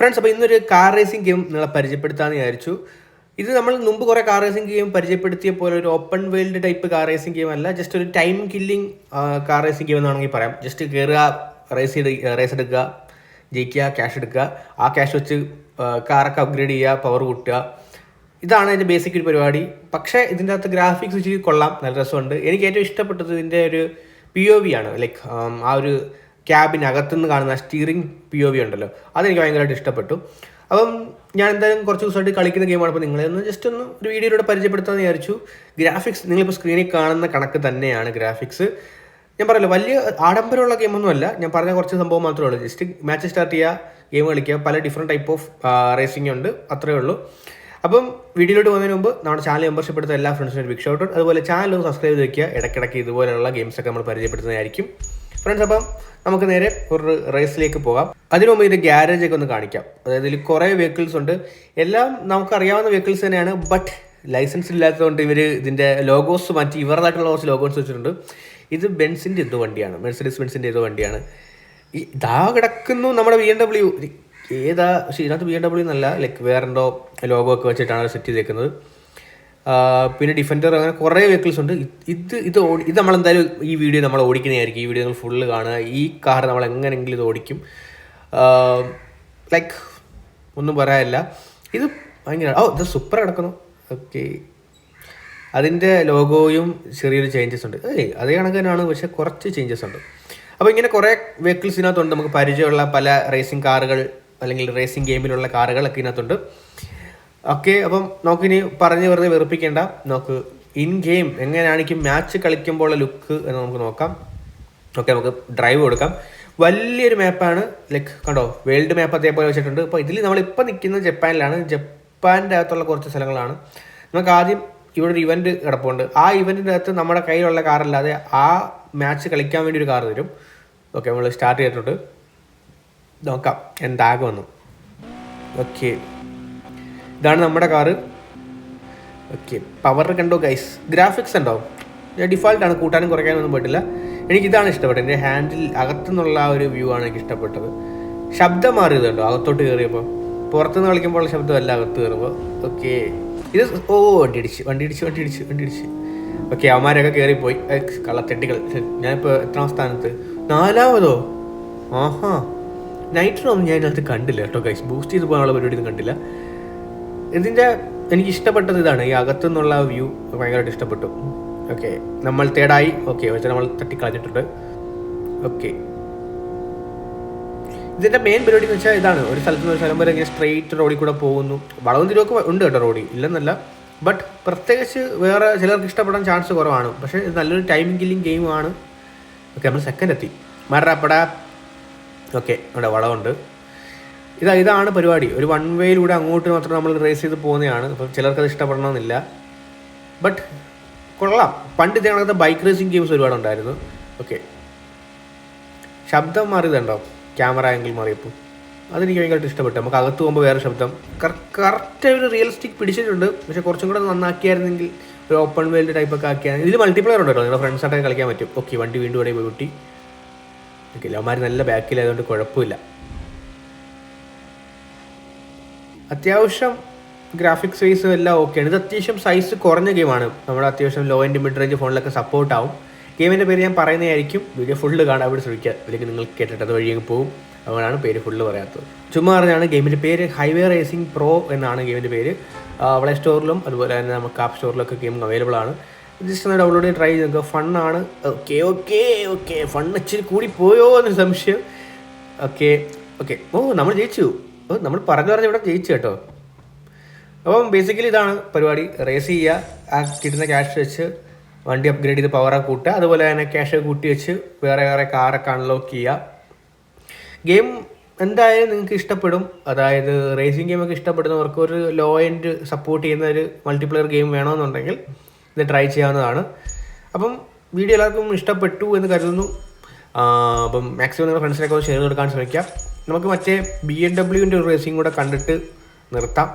Friends അപ്പോൾ ഇന്നൊരു car racing game നിങ്ങളെ പരിചയപ്പെടുത്താമെന്ന് വിചാരിച്ചു. ഇത് നമ്മൾ മുമ്പ് കുറേ കാർ റേസിംഗ് ഗെയിം പരിചയപ്പെടുത്തിയ പോലെ ഒരു open world type car racing game അല്ല ജസ്റ്റ് ഒരു time killing car racing game എന്നാണെങ്കിൽ പറയാം. ജസ്റ്റ് കയറുക റേസ് റേസ് എടുക്കുക ജയിക്കുക ക്യാഷ് എടുക്കുക. ആ ക്യാഷ് വെച്ച് കാറൊക്കെ അപ്ഗ്രേഡ് ചെയ്യുക പവർ കൂട്ടുക. ഇതാണ് അതിന്റെ ബേസിക് ഒരു പരിപാടി. പക്ഷേ ഇതിന്റെ അകത്ത് ഗ്രാഫിക്സ് വെച്ച് കൊള്ളാം. നല്ല രസമുണ്ട്. എനിക്ക് ഏറ്റവും ഇഷ്ടപ്പെട്ടത് ഇതിന്റെ ഒരു പി ഒ വി ആണ്. ലൈക്ക് ആ ഒരു ക്യാബിനകത്തുനിന്ന് കാണുന്ന സ്റ്റീറിംഗ് പി ഒ വി ഉണ്ടല്ലോ. അതെനിക്ക് ഭയങ്കരമായിട്ട് ഇഷ്ടപ്പെട്ടു. അപ്പം ഞാൻ എന്തായാലും കുറച്ച് ദിവസമായിട്ട് കളിക്കുന്ന ഗെയിമാണ് അപ്പോൾ നിങ്ങളെ ഒന്ന് ജസ്റ്റ് ഒന്ന് ഒരു വീഡിയോയിലൂടെ പരിചയപ്പെടുത്താമെന്ന് വിചാരിച്ചു. ഗ്രാഫിക്സ് നിങ്ങളിപ്പോൾ സ്ക്രീനിൽ കാണുന്ന കണക്ക് തന്നെയാണ് ഗ്രാഫിക്സ് ഞാൻ പറയല്ലോ വലിയ ആഡംബരമുള്ള ഗെയിമൊന്നുമല്ല ഞാൻ പറഞ്ഞ കുറച്ച് സംഭവം മാത്രമേ ഉള്ളൂ. ജസ്റ്റ് മാച്ച് സ്റ്റാർട്ട് ചെയ്യുക ഗെയിം കളിക്കുക. പല ഡിഫറെന്റ് ടൈപ്പ് ഓഫ് റേസിംഗ് ഉണ്ട്. അത്രയേ ഉള്ളൂ. അപ്പം വീഡിയോയിലോട്ട് പോകുന്നതിന് മുമ്പ് നമ്മുടെ ചാനൽ മെമ്പർഷിപ്പ് എടുത്ത എല്ലാ ഫ്രണ്ട്സിനും ഒരു ബിഗ് അതുപോലെ ചാനൽ ഒന്ന് സബ്സ്ക്രൈബ് ചെയ്ത് വയ്ക്കുക ഇടയ്ക്കിടയ്ക്ക് ഇതുപോലെയുള്ള ഗെയിംസൊക്കെ നമ്മൾ പരിചയപ്പെടുത്തുന്നതായിരിക്കും. ഫ്രണ്ട്സ് അപ്പം നമുക്ക് നേരെ ഒരു റേസിലേക്ക് പോകാം. അതിനു മുമ്പ് ഇതിന്റെ ഗ്യാരേജ് ഒക്കെ ഒന്ന് കാണിക്കാം. അതായത് ഇതിൽ കുറേ വെഹിക്കിൾസ് ഉണ്ട്. എല്ലാം നമുക്കറിയാവുന്ന വെഹിക്കിൾസ് തന്നെയാണ് ബട്ട് ലൈസൻസ് ഇല്ലാത്തതുകൊണ്ട് ഇവർ ഇതിന്റെ ലോഗോസ് മാറ്റി ഇവരുടേതായിട്ടുള്ള കുറച്ച് ലോഗോസ് വെച്ചിട്ടുണ്ട്. ഇത് ബെൻസിന്റെ എന്തോ വണ്ടിയാണ്. മെഴ്സഡീസ് ബെൻസിന്റെ ഏതോ വണ്ടിയാണ്. ഈ ഇതാ കിടക്കുന്നു നമ്മുടെ ബി എം ഡബ്ല്യു ഏതാ പക്ഷേ ഇതിനകത്ത് ബി എം ഡബ്ല്യു എന്നല്ല ലൈക്ക് വേറെന്തോ ലോഗോ ഒക്കെ വെച്ചിട്ടാണ് സെറ്റ് ചെയ്തേക്കുന്നത്. പിന്നെ ഡിഫൻഡർ അങ്ങനെ കുറേ വെഹിക്കിൾസ് ഉണ്ട്. ഇത് ഇത് ഇത് നമ്മളെന്തായാലും ഈ വീഡിയോ നമ്മൾ ഓടിക്കുന്നതായിരിക്കും. ഈ വീഡിയോ നിങ്ങൾ ഫുള്ള് കാണുക. ഈ കാർ നമ്മൾ എങ്ങനെയെങ്കിലും ഇത് ഓടിക്കും. ലൈക്ക് ഒന്നും പറയാനില്ല. ഇത് ഭയങ്കര ഓ ഇത് സൂപ്പർ കിടക്കുന്നു. ഓക്കെ അതിന്റെ ലോഗോയും ചെറിയൊരു ചേഞ്ചസ് ഉണ്ട്. ഏയ് അതേ കണക്ക് തന്നെയാണ് പക്ഷെ കുറച്ച് ചേഞ്ചസ് ഉണ്ട്. അപ്പോൾ ഇങ്ങനെ കുറേ വെഹിക്കിൾസ് ഇതിനകത്തുണ്ട്. നമുക്ക് പരിചയമുള്ള പല റേസിംഗ് കാറുകൾ അല്ലെങ്കിൽ റേസിംഗ് ഗെയിമിലുള്ള കാറുകളൊക്കെ ഇതിനകത്തുണ്ട്. ഓക്കെ അപ്പം നമുക്കിനി പറഞ്ഞു വെറുതെ വെറുപ്പിക്കേണ്ട. നമുക്ക് ഇൻ ഗെയിം എങ്ങനെയാണെങ്കിൽ മാച്ച് കളിക്കുമ്പോഴുള്ള ലുക്ക് എന്ന് നമുക്ക് നോക്കാം. ഓക്കെ നമുക്ക് ഡ്രൈവ് കൊടുക്കാം. വലിയൊരു മാപ്പാണ് ലൈക്ക് കണ്ടോ വേൾഡ് മാപ്പ് അതേപോലെ വെച്ചിട്ടുണ്ട്. അപ്പോൾ ഇതിൽ നമ്മളിപ്പോൾ നിൽക്കുന്നത് ജപ്പാനിലാണ്. ജപ്പാന്റെ അകത്തുള്ള കുറച്ച് സ്ഥലങ്ങളാണ്. നമുക്ക് ആദ്യം ഇവിടെ ഒരു ഇവന്റ് കിടപ്പുണ്ട്. ആ ഇവന്റിന്റെ അകത്ത് നമ്മുടെ കയ്യിലുള്ള കാറല്ലാതെ ആ മാച്ച് കളിക്കാൻ വേണ്ടി ഒരു കാർ തരും ഓക്കെ നമ്മൾ സ്റ്റാർട്ട് ചെയ്തിട്ടുണ്ട്. നോക്കാം എന്താകെ വന്നു. ഓക്കെ. ഇതാണ് നമ്മുടെ കാറ് ഓക്കെ പവർ കണ്ടോ ഗൈസ് ഗ്രാഫിക്സ് ഉണ്ടോ? ഡിഫാൾട്ട് ആണ് കൂട്ടാനും കുറയ്ക്കാനും ഒന്നും പറ്റില്ല എനിക്ക് ഇതാണ് ഇഷ്ടപ്പെട്ടത്. എന്റെ ഹാൻഡിൽ അകത്തുനിന്നുള്ള ആ ഒരു വ്യൂ ആണ് എനിക്ക് ഇഷ്ടപ്പെട്ടത്. ശബ്ദം മാറിയത് കണ്ടോ? അകത്തോട്ട് കയറിയപ്പോൾ പുറത്തുനിന്ന് ശബ്ദം ശബ്ദമല്ല അകത്ത് കയറുമ്പോൾ. ഓക്കെ ഇത് ഓ വണ്ടി ഇടിച്ച് വണ്ടി ഇടിച്ച് വണ്ടി ഇടിച്ച് വണ്ടി ഇടിച്ച്. ഓക്കെ അവന്മാരൊക്കെ കയറിപ്പോയി. കള്ളത്തെട്ടികൾ. ഞാനിപ്പോൾ എത്രാം സ്ഥാനത്ത്? നാലാമതോ? ആഹാ. നൈറ്റിനൊന്നും ഞാൻ ഇതിനകത്ത് കണ്ടില്ല കേട്ടോ ഗൈസ് ബൂസ്റ്റ് ചെയ്ത് പോകാനുള്ള പരിപാടി ഒന്നും കണ്ടില്ല. ഇതിന്റെ എനിക്ക് ഇഷ്ടപ്പെട്ടത് ഇതാണ്. ഈ അകത്തുനിന്നുള്ള വ്യൂ ഭയങ്കരമായിട്ട് ഇഷ്ടപ്പെട്ടു. ഓക്കെ നമ്മൾ തേടായി. ഓക്കെ വെച്ചാൽ നമ്മൾ തട്ടിക്കളഞ്ഞിട്ടുണ്ട്. ഓക്കെ. ഇതിന്റെ മെയിൻ പരിപാടി എന്ന് വെച്ചാൽ ഇതാണ്. ഒരു സ്ഥലത്ത് നിന്ന് ഒരു സ്ഥലം വരെ ഇങ്ങനെ സ്ട്രെയിറ്റ് റോഡിൽ കൂടെ പോകുന്നു. വളവും തിരിവൊക്കെ ഉണ്ട് കേട്ടോ റോഡിൽ ഇല്ലെന്നല്ല. ബട്ട് പ്രത്യേകിച്ച് വേറെ ചിലർക്ക് ഇഷ്ടപ്പെടാൻ ചാൻസ് കുറവാണ്. പക്ഷേ ഇത് നല്ലൊരു ടൈം കില്ലിംഗ് ഗെയിമാണ് ഓക്കെ നമ്മൾ സെക്കൻഡ് എത്തി. മറപ്പട ഓക്കെ അവിടെ വളമുണ്ട് ഇതാ ഇതാണ് പരിപാടി. ഒരു വൺ വേയിലൂടെ അങ്ങോട്ട് മാത്രം നമ്മൾ റേസ് ചെയ്ത് പോകുന്നതാണ്. അപ്പോൾ ചിലർക്കത് ഇഷ്ടപ്പെടണമെന്നില്ല. ബട്ട് കൊള്ളാം. പണ്ട് ഇതേ ബൈക്ക് റേസിംഗ് ഗെയിംസ് ഒരുപാട് ഉണ്ടായിരുന്നു. ഓക്കെ ശബ്ദം മാറിയതുണ്ടോ? ക്യാമറ ആംഗിൾ മാറിയപ്പോൾ അതെനിക്ക് ഭയങ്കരമായിട്ട് ഇഷ്ടപ്പെട്ടു. നമുക്ക് അകത്ത് പോകുമ്പോൾ വേറെ ശബ്ദം. കറക്റ്റ് ഒരു റിയലിസ്റ്റിക് പിടിച്ചിട്ടുണ്ട്. പക്ഷേ കുറച്ചും കൂടെ നന്നാക്കിയായിരുന്നെങ്കിൽ ഒരു ഓപ്പൺ വേൾഡ് ടൈപ്പ് ഒക്കെ ആക്കിയാൽ ഇതിൽ മൾട്ടിപ്ലെയർ ഉണ്ട് കേട്ടോ നിങ്ങളുടെ ഫ്രണ്ട്സായിട്ടൊക്കെ കളിക്കാൻ പറ്റും. ഓക്കെ വണ്ടി വീണ്ടും ഇവിടെ പോയി കുട്ടി ഓക്കെ അവന്മാർ നല്ല ബാക്കിലായതുകൊണ്ട് കുഴപ്പമില്ല. അത്യാവശ്യം ഗ്രാഫിക്സ് വൈസ് എല്ലാം ഓക്കെയാണ് ഇത് അത്യാവശ്യം സൈസ് കുറഞ്ഞ ഗെയിമാണ് നമ്മുടെ അത്യാവശ്യം ലോ ആൻഡ് മിഡ് റേഞ്ച് ഫോണിലൊക്കെ സപ്പോർട്ട് ആവും. ഗെയിമിന്റെ പേര് ഞാൻ പറയുന്നതായിരിക്കും. വീഡിയോ ഫുള്ള് കാണാൻ വേണ്ടി ശ്രമിക്കുക. അല്ലെങ്കിൽ നിങ്ങൾ കേട്ടിട്ട് അത് വഴിയൊക്കെ പോകും അതുകൊണ്ടാണ് പേര് ഫുള്ള് പറയാത്തത്. ചുമ്മാ പറഞ്ഞാണ് ഗെയിമിന്റെ പേര് ഹൈവേ റേസിംഗ് പ്രോ എന്നാണ് ഗെയിമിന്റെ പേര്. പ്ലേ സ്റ്റോറിലും അതുപോലെ തന്നെ നമുക്ക് ആപ്പ് സ്റ്റോറിലൊക്കെ ഗെയിം അവൈലബിൾ ആണ്. ജസ്റ്റ് ഒന്ന് ഡൗൺലോഡ് ചെയ്ത് ട്രൈ ചെയ്ത് നോക്കുക ഫണ്ണാണ് ഓക്കെ ഓക്കെ ഓക്കെ ഫണ്ണ് ഇച്ചിരി കൂടി പോയോ എന്ന് സംശയം. ഓക്കെ ഓക്കെ ഓ നമ്മൾ ജയിച്ചു. ഓ നമ്മൾ പറഞ്ഞു പറഞ്ഞ് ഇവിടെ ജയിച്ചു കേട്ടോ. അപ്പം ബേസിക്കലി ഇതാണ് പരിപാടി. റേസ് ചെയ്യുക ആ കിട്ടുന്ന ക്യാഷ് വെച്ച് വണ്ടി അപ്ഗ്രേഡ് ചെയ്ത് പവറൊക്കെ കൂട്ടുക. അതുപോലെ തന്നെ ക്യാഷ് കൂട്ടി വെച്ച് വേറെ വേറെ കാറൊക്കെ അൺലോക്ക് ചെയ്യുക. ഗെയിം എന്തായാലും നിങ്ങൾക്ക് ഇഷ്ടപ്പെടും. അതായത് റേസിംഗ് ഗെയിമൊക്കെ ഇഷ്ടപ്പെടുന്നവർക്ക് ഒരു ലോ എൻഡ് സപ്പോർട്ട് ചെയ്യുന്ന ഒരു മൾട്ടിപ്ലെയർ ഗെയിം വേണമെന്നുണ്ടെങ്കിൽ ഇത് ട്രൈ ചെയ്യാവുന്നതാണ്. അപ്പം വീഡിയോ എല്ലാവർക്കും ഇഷ്ടപ്പെട്ടു എന്ന് കരുതുന്നു. അപ്പം മാക്സിമം നിങ്ങളുടെ ഫ്രണ്ട്സിനൊക്കെ ഷെയർ കൊടുക്കാൻ ശ്രമിക്കാം. നമുക്ക് മറ്റേ ബി എം ഡബ്ല്യുവിന്റെ ഒരു റേസിംഗ് കൂടെ കണ്ടിട്ട് നിർത്താം.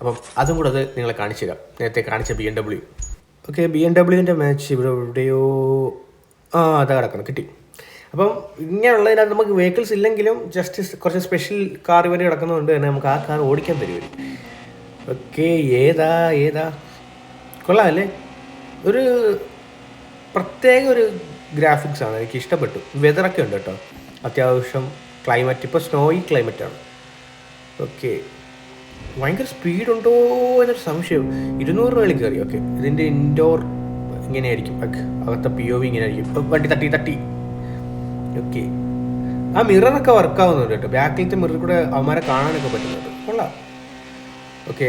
അപ്പം അതും കൂടെ അത് നിങ്ങളെ കാണിച്ചു തരാം. നേരത്തെ കാണിച്ച B M W okay B M ഡബ്ല്യുവിന്റെ match ഇവിടെ എവിടെയോ ആ അതാ കിടക്കണം കിട്ടി. അപ്പം ഇങ്ങനെയുള്ളതിനകത്ത് നമുക്ക് വെഹിക്കിൾസ് ഇല്ലെങ്കിലും ജസ്റ്റ് കുറച്ച് സ്പെഷ്യൽ കാർ ഇവർ കിടക്കുന്നതുകൊണ്ട് തന്നെ നമുക്ക് ആ കാർ ഓടിക്കാൻ തരും ഓക്കെ ഏതാ ഏതാ? കൊള്ളാം അല്ലേ? ഒരു പ്രത്യേക ഒരു ഗ്രാഫിക്സ് ആണ്. എനിക്ക് ഇഷ്ടപ്പെട്ടു. വെതറൊക്കെ ഉണ്ട് കേട്ടോ. അത്യാവശ്യം ക്ലൈമറ്റ് ഇപ്പോൾ സ്നോയി ക്ലൈമറ്റാണ് ഓക്കെ ഭയങ്കര സ്പീഡുണ്ടോ എന്നൊരു സംശയം. ഇരുന്നൂറ് രൂപയിൽ കയറി. ഓക്കെ ഇതിന്റെ ഇൻഡോർ ഇങ്ങനെയായിരിക്കും. അകത്തെ പി ഒ വി ഇങ്ങനെയായിരിക്കും. വണ്ടി തട്ടി തട്ടി. ഓക്കെ ആ മിററൊക്കെ വർക്ക് ആവുന്നുണ്ട് കേട്ടോ. ബാക്കിലത്തെ മിറർ കൂടെ അവന്മാരെ കാണാനൊക്കെ പറ്റുന്നുണ്ട്. കൊള്ളാം. ഓക്കെ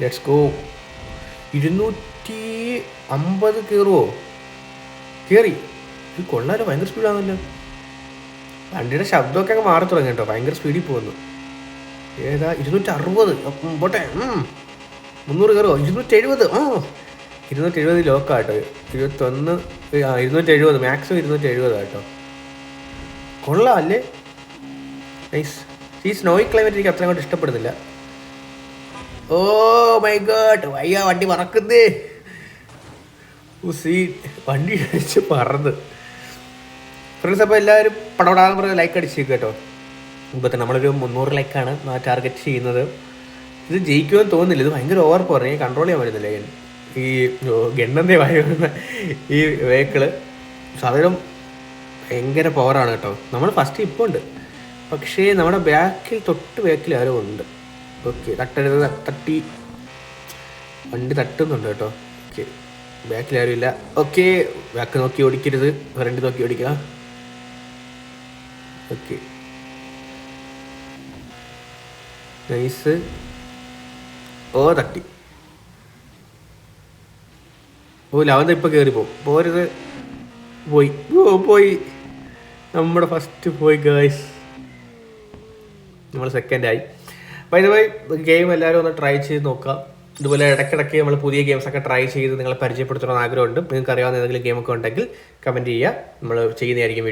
ലെറ്റ്സ് ഗോ ഇരുന്നൂറ്റി അമ്പത് കയറുമോ കയറി ഇത് കൊള്ളാലോ. ഭയങ്കര സ്പീഡാണല്ലോ വണ്ടിയുടെ ശബ്ദമൊക്കെ അങ്ങ് മാറി തുടങ്ങി കേട്ടോ. ഭയങ്കര സ്പീഡിൽ പോകുന്നു. ഏതാ ഇരുന്നൂറ്റി അറുപത് പോട്ടെ. മുന്നൂറ് കയറുമോ ഇരുന്നൂറ്റി എഴുപത് ആ ഇരുന്നൂറ്റി എഴുപത് ലോക്കാട്ടോ ഇരുപത്തൊന്ന് ആ ഇരുന്നൂറ്റി എഴുപത് മാക്സിമം ഇരുന്നൂറ്റി എഴുപത് കേട്ടോ. കൊള്ളാം അല്ലേ? നൈസ് ഈ സ്നോയി ക്ലൈമറ്റ് എനിക്ക് അത്ര കൊണ്ട് ഇഷ്ടപ്പെടുന്നില്ല. ഓ മൈ ഗോഡ് വയ്യ വണ്ടി മറക്കുന്നേ സീ വണ്ടി അടിച്ച് പറന്ന്. ഫ്രണ്ട്സ് അപ്പോൾ എല്ലാവരും പടപടാന്ന് പറഞ്ഞ് ലൈക്ക് അടിച്ചേക്ക് കേട്ടോ. ഇപ്പോൾ തന്നെ നമ്മളൊരു മുന്നൂറ് ലൈക്കാണ് ടാർഗറ്റ് ചെയ്യുന്നത്. ഇത് ജയിക്കുമെന്ന് തോന്നുന്നില്ല. ഇത് ഭയങ്കര ഓവർ പോകുന്നത് കൺട്രോൾ ചെയ്യാൻ പറ്റുന്നില്ല. ഈ ഗണ്ണന്റെ വായുന്ന ഈ വെഹിക്കിൾ സാധനം ഭയങ്കര പവറാണ് കേട്ടോ. നമ്മൾ ഫസ്റ്റ് ഇപ്പോൾ ഉണ്ട്. പക്ഷേ നമ്മുടെ ബാക്കിൽ തൊട്ട് ബാക്കിൽ ആരോ ഉണ്ട്. ഓക്കെ തട്ടരുത് തട്ടി. വണ്ടി തട്ടുന്നുണ്ട് കേട്ടോ. ഓക്കെ ബാക്കിൽ ആരും ഇല്ല ഓക്കെ ബാക്ക് നോക്കി ഓടിക്കരുത്. ഫ്രണ്ട് നോക്കി ഓടിക്കുക. ഓക്കെ. നൈസ്. ഓ തട്ടി. ഓ ലവന്ത ഇപ്പൊ കയറി പോകും പോരുത് പോയി. ഓ പോയി. നമ്മുടെ ഫസ്റ്റ് പോയി ഗേൾസ് നമ്മൾ സെക്കൻഡ് ആയി. അപ്പോൾ ഇതുപോലെ ഗെയിം എല്ലാവരും ഒന്ന് ട്രൈ ചെയ്ത് നോക്കുക ഇതുപോലെ ഇടയ്ക്കിടയ്ക്ക് നമ്മൾ പുതിയ ഗെയിംസ് ഒക്കെ ട്രൈ ചെയ്ത് നിങ്ങളെ പരിചയപ്പെടുത്തണമെന്ന് ആഗ്രഹമുണ്ട്. നിങ്ങൾക്ക് അറിയാവുന്ന ഏതെങ്കിലും ഗെയിമൊക്കെ ഉണ്ടെങ്കിൽ കമന്റ് ചെയ്യുക. നമ്മൾ ചെയ്യുന്നതായിരിക്കും വീഡിയോ